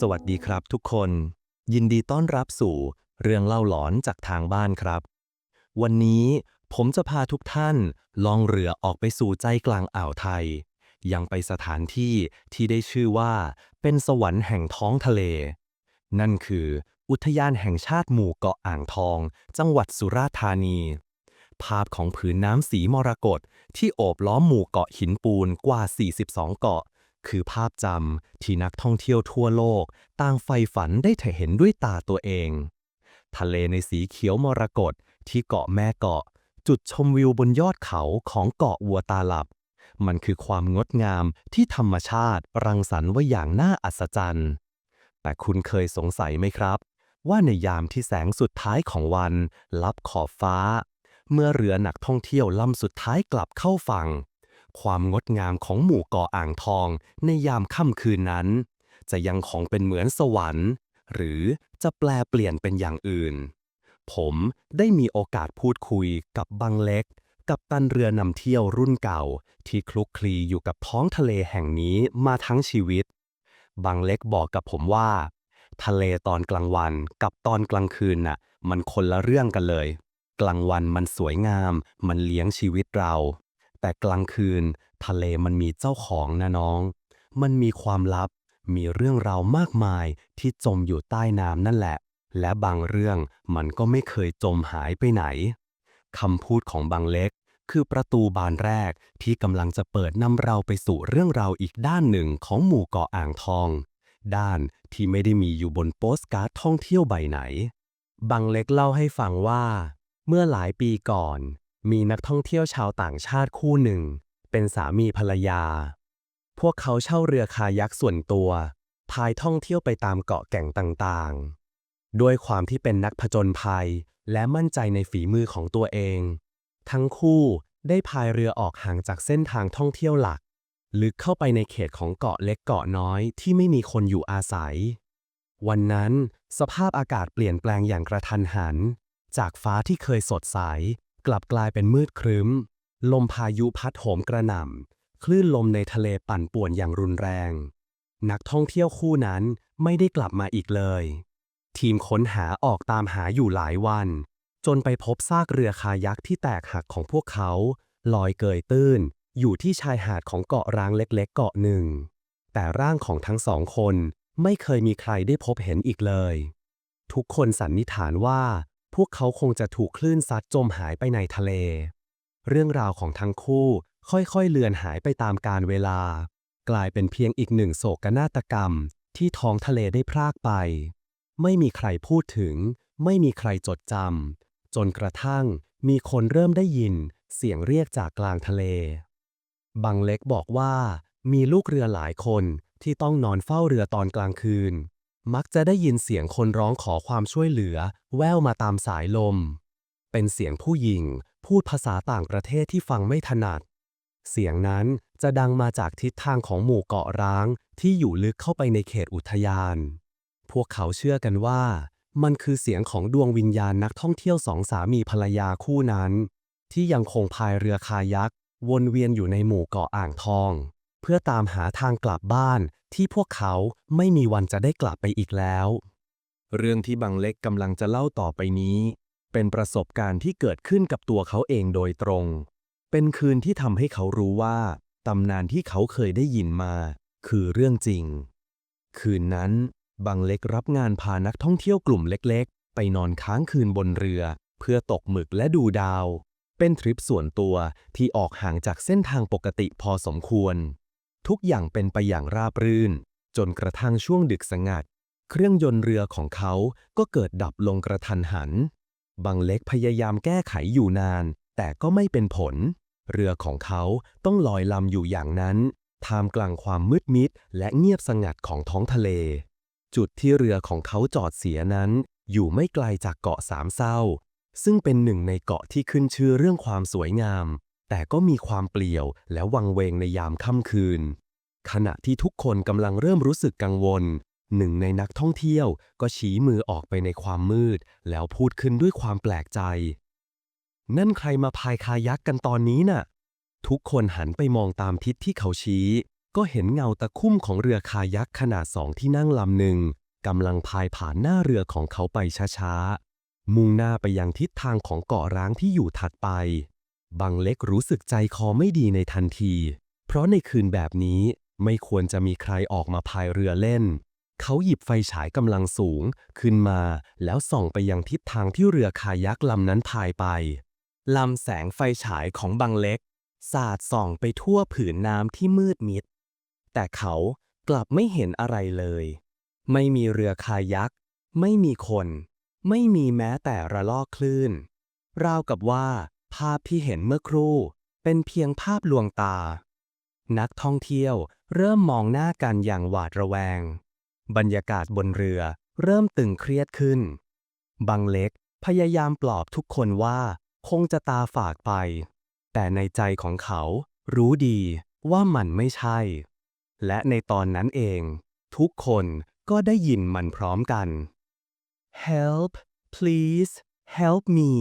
สวัสดีครับทุกคน ยินดีต้อนรับสู่เรื่องเล่าหลอนจากทางบ้านครับ วันนี้ผมจะพาทุกท่านล่องเรือออกไปสู่ใจกลางอ่าวไทย ยังไปสถานที่ที่ได้ชื่อว่าเป็นสวรรค์แห่งท้องทะเล นั่นคือ อุทยานแห่งชาติหมู่เกาะอ่างทอง จังหวัดสุราษฎร์ธานี ภาพของผืนน้ำสีมรกตที่โอบล้อมหมู่เกาะหินปูนกว่า 42 เกาะ คือภาพจำที่นักท่องเที่ยวทั่วโลกต่างใฝ่ฝันได้เห็นด้วยตาตัวเอง ทะเลในสีเขียวมรกตที่เกาะแม่เกาะ จุดชมวิวบนยอดเขาของเกาะวัวตาหลับ มันคือความงดงามที่ธรรมชาติรังสรรค์ไว้อย่างน่าอัศจรรย์ แต่คุณเคยสงสัยไหมครับ ว่าในยามที่แสงสุดท้ายของวัน ลับขอบฟ้า เมื่อเรือหนักท่องเที่ยวลำสุดท้ายกลับเข้าฝั่ง ความงดงามของหมู่เกาะอ่างทองในยามค่ำคืนนั้น จะยังคงเป็นเหมือนสวรรค์ หรือจะแปลเปลี่ยนเป็นอย่างอื่น ผมได้มีโอกาสพูดคุยกับบังเล็ก กับตันเรือนำเที่ยวรุ่นเก่า ที่คลุกคลีอยู่กับท้องทะเลแห่งนี้มาทั้งชีวิต บังเล็กบอกกับผมว่า ทะเลตอนกลางวันกับตอนกลางคืนน่ะ มันคนละเรื่องกันเลย กลางวันมันสวยงาม มันเลี้ยงชีวิตเรา แต่กลางคืน ทะเลมันมีเจ้าของนะน้อง มันมีความลับ มีเรื่องราวมากมายที่จมอยู่ใต้น้ำนั่นแหละ และบางเรื่องมันก็ไม่เคยจมหายไปไหนคำพูดของบางเล็ก คือประตูบานแรกที่กำลังจะเปิดนำเราไปสู่เรื่องราวอีกด้านหนึ่งของหมู่เกาะอ่างทอง ด้านที่ไม่ได้มีอยู่บนโปสการ์ดท่องเที่ยวใบไหนบังเล็กเล่าให้ฟังว่า เมื่อหลายปีก่อน มีนักท่องเที่ยวชาวต่างชาติคู่หนึ่ง เป็นสามีภรรยา พวกเขาเช่าเรือคายักส่วนตัว พายท่องเที่ยวไปตามเกาะแก่งต่างๆ ด้วยความที่เป็นนักผจญภัย และมั่นใจในฝีมือของตัวเอง ทั้งคู่ได้พายเรือออกห่างจากเส้นทางท่องเที่ยวหลัก ลึกเข้าไปในเขตของเกาะเล็กเกาะน้อยที่ไม่มีคนอยู่อาศัย วันนั้นสภาพอากาศเปลี่ยนแปลงอย่างกระทันหัน จากฟ้าที่เคยสดใส กลับกลายเป็นมืดครึ้ม ลมพายุพัดโหมกระหน่ำ คลื่นลมในทะเลปั่นป่วนอย่างรุนแรง นักท่องเที่ยวคู่นั้นไม่ได้กลับมาอีกเลย ทีมค้นหาออกตามหาอยู่หลายวัน จนไปพบซากเรือคายักที่แตกหักของพวกเขา ลอยเกยตื้น อยู่ที่ชายหาดของเกาะร้างเล็กๆ เกาะหนึ่ง แต่ร่างของทั้งสองคนไม่เคยมีใครได้พบเห็นอีกเลย ทุกคนสันนิษฐานว่า พวกเขาคงจะถูกคลื่นซัดจมหายไปในทะเล เรื่องราวของทั้งคู่ค่อยๆเลือนหายไปตามกาลเวลา กลายเป็นเพียงอีกหนึ่งโศกนาฏกรรม ที่ท้องทะเลได้พรากไป ไม่มีใครพูดถึง ไม่มีใครจดจำจนกระทั่งมีคนเริ่มได้ยินเสียงเรียกจากกลางทะเล บังเล็กบอกว่ามีลูกเรือหลายคนที่ต้องนอนเฝ้าเรือตอนกลางคืน มักจะได้ยินเสียงคนร้องขอความช่วยเหลือ แว่วมาตามสายลม เป็นเสียงผู้หญิง พูดภาษาต่างประเทศที่ฟังไม่ถนัด เสียงนั้นจะดังมาจากทิศทางของหมู่เกาะร้าง ที่อยู่ลึกเข้าไปในเขตอุทยาน พวกเขาเชื่อกันว่า มันคือเสียงของดวงวิญญาณนักท่องเที่ยวสองสามีภรรยาคู่นั้น ที่ยังคงพายเรือคายักวนเวียนอยู่ในหมู่เกาะอ่างทอง เพื่อตามหาทางกลับบ้านที่พวกเขาไม่มีวันจะได้กลับไปอีกแล้ว เรื่องที่บังเล็กกำลังจะเล่าต่อไปนี้ เป็นประสบการณ์ที่เกิดขึ้นกับตัวเขาเองโดยตรง เป็นคืนที่ทำให้เขารู้ว่าตำนานที่เขาเคยได้ยินมา คือเรื่องจริง คืนนั้น บังเล็กรับงานพานักท่องเที่ยวกลุ่มเล็กๆ ไปนอนค้างคืนบนเรือ เพื่อตกหมึกและดูดาว เป็นทริปส่วนตัวที่ออกห่างจากเส้นทางปกติพอสมควร ทุกอย่างเป็นไปอย่างราบรื่น จนกระทั่งช่วงดึกสงัด เครื่องยนต์เรือของเขาก็เกิดดับลงกระทันหัน บังเล็กพยายามแก้ไขอยู่นาน แต่ก็ไม่เป็นผล เรือของเขาต้องลอยลำอยู่อย่างนั้น ท่ามกลางความมืดมิดและเงียบสงัดของท้องทะเล จุดที่เรือของเขาจอดเสียนั้น อยู่ไม่ไกลจากเกาะสามเศร้า ซึ่งเป็นหนึ่งในเกาะที่ขึ้นชื่อเรื่องความสวยงาม แต่ก็มีความเปลี่ยวและวังเวงในยามค่ำคืน ขณะที่ทุกคนกำลังเริ่มรู้สึกกังวล หนึ่งในนักท่องเที่ยวก็ชี้มือออกไปในความมืด แล้วพูดขึ้นด้วยความแปลกใจ นั่นใครมาพายคายักกันตอนนี้น่ะ ทุกคนหันไปมองตามทิศที่เขาชี้ ก็เห็นเงาตะคุ่มของเรือคายักขนาดสองที่นั่งลำหนึ่งกำลังพายผ่านหน้าเรือของเขาไปช้าๆ มุ่งหน้าไปยังทิศทางของเกาะร้างที่อยู่ถัดไป บังเล็กรู้สึกใจคอไม่ดีในทันที เพราะในคืนแบบนี้ไม่ควรจะมีใครออกมาพายเรือเล่น เขาหยิบไฟฉายกำลังสูงขึ้นมา แล้วส่องไปยังทิศทางที่เรือคายักลำนั้นพายไป ลำแสงไฟฉายของบังเล็ก สาดส่องไปทั่วผืนน้ำที่มืดมิด แต่เขากลับไม่เห็นอะไรเลย ไม่มีเรือคายัก ไม่มีคน ไม่มีแม้แต่ระลอกคลื่น ราวกับว่า ภาพที่เห็นเมื่อครู่ เป็นเพียงภาพลวงตา นักท่องเที่ยวเริ่มมองหน้ากันอย่างหวาดระแวง บรรยากาศบนเรือเริ่มตึงเครียดขึ้นบังเล็กพยายามปลอบทุกคนว่าคงจะตาฝาดไป แต่ในใจของเขารู้ดีว่ามันไม่ใช่ และในตอนนั้นเอง ทุกคนก็ได้ยินมันพร้อมกัน Help please help me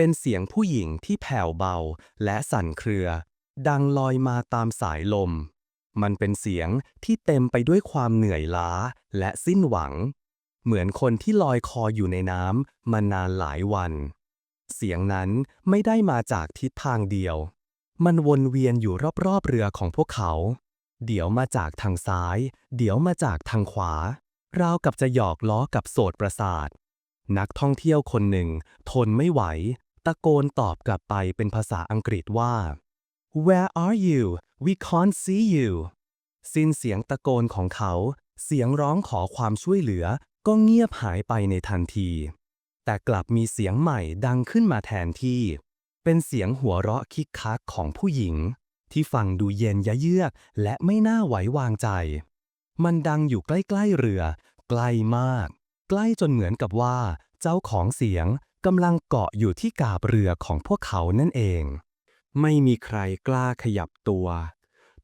เป็นเสียงผู้หญิงที่แผ่วเบาและสั่นเครือ ดังลอยมาตามสายลม มันเป็นเสียงที่เต็มไปด้วยความเหนื่อยล้าและสิ้นหวัง เหมือนคนที่ลอยคออยู่ในน้ำมานานหลายวัน เสียงนั้นไม่ได้มาจากทิศทางเดียว มันวนเวียนอยู่รอบๆเรือของพวกเขา เดี๋ยวมาจากทางซ้าย เดี๋ยวมาจากทางขวา ราวกับจะหยอกล้อกับโสตประสาท นักท่องเที่ยวคนหนึ่ง ทนไม่ไหว ตะโกนตอบกลับไปเป็นภาษาอังกฤษว่า Where are you we can't see you สิ้นเสียงตะโกนของเขา เสียงร้องขอความช่วยเหลือก็เงียบหายไปในทันที แต่กลับมีเสียงใหม่ดังขึ้นมาแทนที่ เป็นเสียงหัวเราะคิกคักของผู้หญิง ที่ฟังดูเย็นยะเยือกและไม่น่าไว้วางใจ มันดังอยู่ใกล้ๆเรือ ใกล้มาก ใกล้จนเหมือนกับว่า เจ้าของเสียง กำลังเกาะอยู่ที่กาบเรือของพวกเขานั่นเอง ไม่มีใครกล้าขยับตัว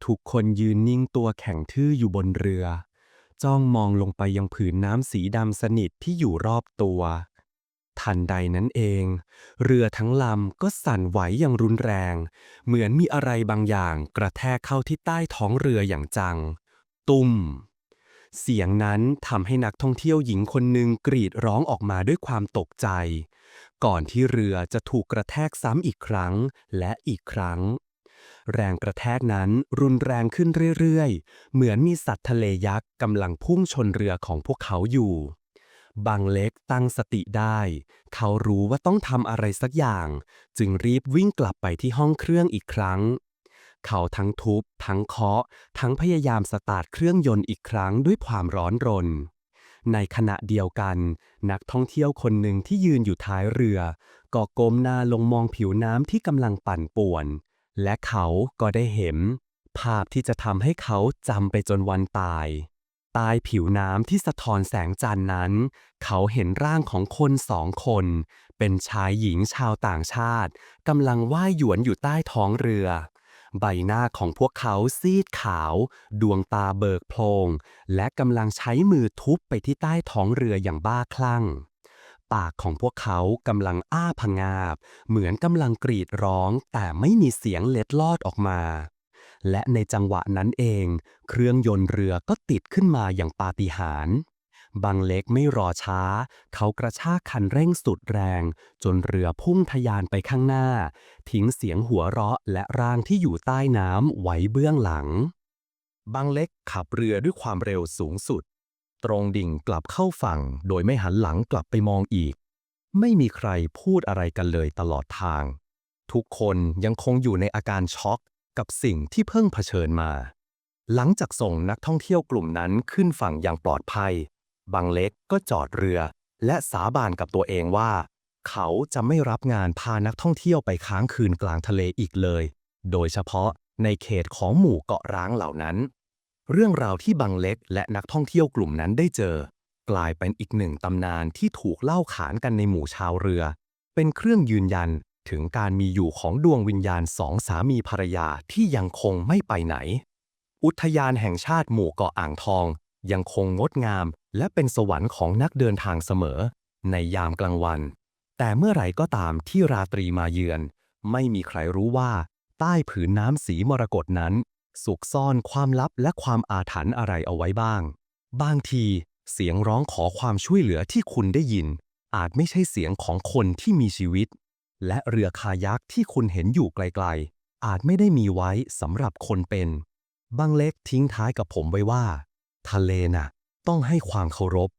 ทุกคนยืนนิ่งตัวแข็งทื่ออยู่บนเรือ จ้องมองลงไปยังผืนน้ำสีดำสนิทที่อยู่รอบตัว ทันใดนั้นเอง เรือทั้งลำก็สั่นไหวอย่างรุนแรง เหมือนมีอะไรบางอย่างกระแทกเข้าที่ใต้ท้องเรืออย่างจัง ตุ้ม เสียงนั้นทำให้นักท่องเที่ยวหญิงคนหนึ่งกรีดร้องออกมาด้วยความตกใจ ก่อนที่เรือจะถูกกระแทกซ้ำอีกครั้งและอีกครั้ง แรงกระแทกนั้นรุนแรงขึ้นเรื่อยๆ เหมือนมีสัตว์ทะเลยักษ์กำลังพุ่งชนเรือของพวกเขาอยู่ บางเล็กตั้งสติได้ เขารู้ว่าต้องทำอะไรสักอย่าง จึงรีบวิ่งกลับไปที่ห้องเครื่องอีกครั้ง เขาทั้งทุบ ทั้งเคาะ ทั้งพยายามสตาร์ทเครื่องยนต์อีกครั้งด้วยความร้อนรน ในขณะเดียวกัน นักท่องเที่ยวคนหนึ่งที่ยืนอยู่ท้ายเรือ ก็ก้มหน้าลงมองผิวน้ำที่กำลังปั่นป่วน และเขาก็ได้เห็น ภาพที่จะทำให้เขาจำไปจนวันตายใต้ผิวน้ำที่สะท้อนแสงจันทร์นั้น เขาเห็นร่างของคนสองคน เป็นชายหญิงชาวต่างชาติกำลังว่ายหยวนอยู่ใต้ท้องเรือ ใบหน้าของพวกเขาซีดขาว ดวงตาเบิกโพลงและกำลังใช้มือทุบไปที่ใต้ท้องเรืออย่างบ้าคลั่ง ปากของพวกเขากำลังอ้าผงาบ เหมือนกำลังกรีดร้อง แต่ไม่มีเสียงเล็ดลอดออกมา และในจังหวะนั้นเอง เครื่องยนต์เรือก็ติดขึ้นมาอย่างปาฏิหาริย์ บางเล็กไม่รอช้า เขากระชากคันเร่งสุดแรง จนเรือพุ่งทะยานไปข้างหน้า ทิ้งเสียงหัวเราะและร่างที่อยู่ใต้น้ำไว้เบื้องหลัง บางเล็กขับเรือด้วยความเร็วสูงสุด ตรงดิ่งกลับเข้าฝั่ง โดยไม่หันหลังกลับไปมองอีก ไม่มีใครพูดอะไรกันเลยตลอดทาง ทุกคนยังคงอยู่ในอาการช็อกกับสิ่งที่เพิ่งเผชิญมา หลังจากส่งนักท่องเที่ยวกลุ่มนั้นขึ้นฝั่งอย่างปลอดภัย บางเล็กก็จอดเรือ และสาบานกับตัวเองว่า เขาจะไม่รับงานพานักท่องเที่ยวไปค้างคืนกลางทะเลอีกเลย โดยเฉพาะในเขตของหมู่เกาะร้างเหล่านั้น เรื่องราวที่บังเล็กและนักท่องเที่ยวกลุ่มนั้นได้เจอ กลายเป็นอีกหนึ่งตำนานที่ถูกเล่าขานกันในหมู่ชาวเรือ เป็นเครื่องยืนยันถึงการมีอยู่ของดวงวิญญาณสองสามีภรรยาที่ยังคงไม่ไปไหน อุทยานแห่งชาติหมู่เกาะอ่างทอง ยังคงงดงามและเป็นสวรรค์ของนักเดินทางเสมอ ในยามกลางวัน แต่เมื่อไหร่ก็ตามที่ราตรีมาเยือน ไม่มีใครรู้ว่า ใต้ผืนน้ำสีมรกตนั้นสุกซ่อนความลับและความอาถรรพ์อะไรเอาไว้บ้าง บางทีเสียงร้องขอความช่วยเหลือที่คุณได้ยิน อาจไม่ใช่เสียงของคนที่มีชีวิต และเรือคายักที่คุณเห็นอยู่ไกลๆ อาจไม่ได้มีไว้สำหรับคนเป็น บางเล็กทิ้งท้ายกับผมไว้ว่า ทะเลน่ะ ต้องให้ความเคารพ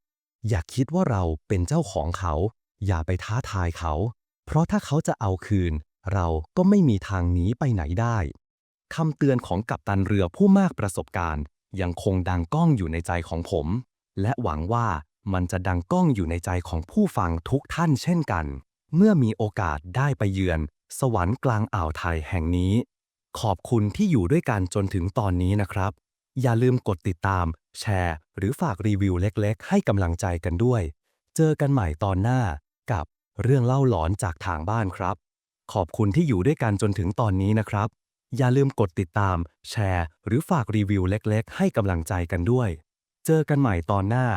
อย่าคิดว่าเราเป็นเจ้าของเขา อย่าไปท้าทายเขา เพราะถ้าเขาจะเอาคืน เราก็ไม่มีทางหนีไปไหนได้คำเตือนของกัปตันเรือผู้มากประสบการณ์ ยังคงดังก้องอยู่ในใจของผม และหวังว่ามันจะดังก้องอยู่ในใจของผู้ฟังทุกท่านเช่นกัน เมื่อมีโอกาสได้ไปเยือน สวรรค์กลางอ่าวไทยแห่งนี้ ขอบคุณที่อยู่ด้วยกันจนถึงตอนนี้นะครับ อย่าลืมกดติดตาม แชร์ หรือฝากรีวิวเล็กๆ ให้กำลังใจกันด้วย เจอกันใหม่ตอนหน้ากับเรื่องเล่าหลอนจากทางบ้านครับ ขอบคุณที่อยู่ด้วยกันจนถึงตอนนี้นะครับ อย่าลืมกดติดตาม แชร์ หรือฝากรีวิวเล็กๆ ให้กำลังใจกันด้วย เจอกันใหม่ตอนหน้า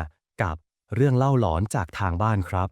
กับเรื่องเล่าหลอนจากทางบ้านครับ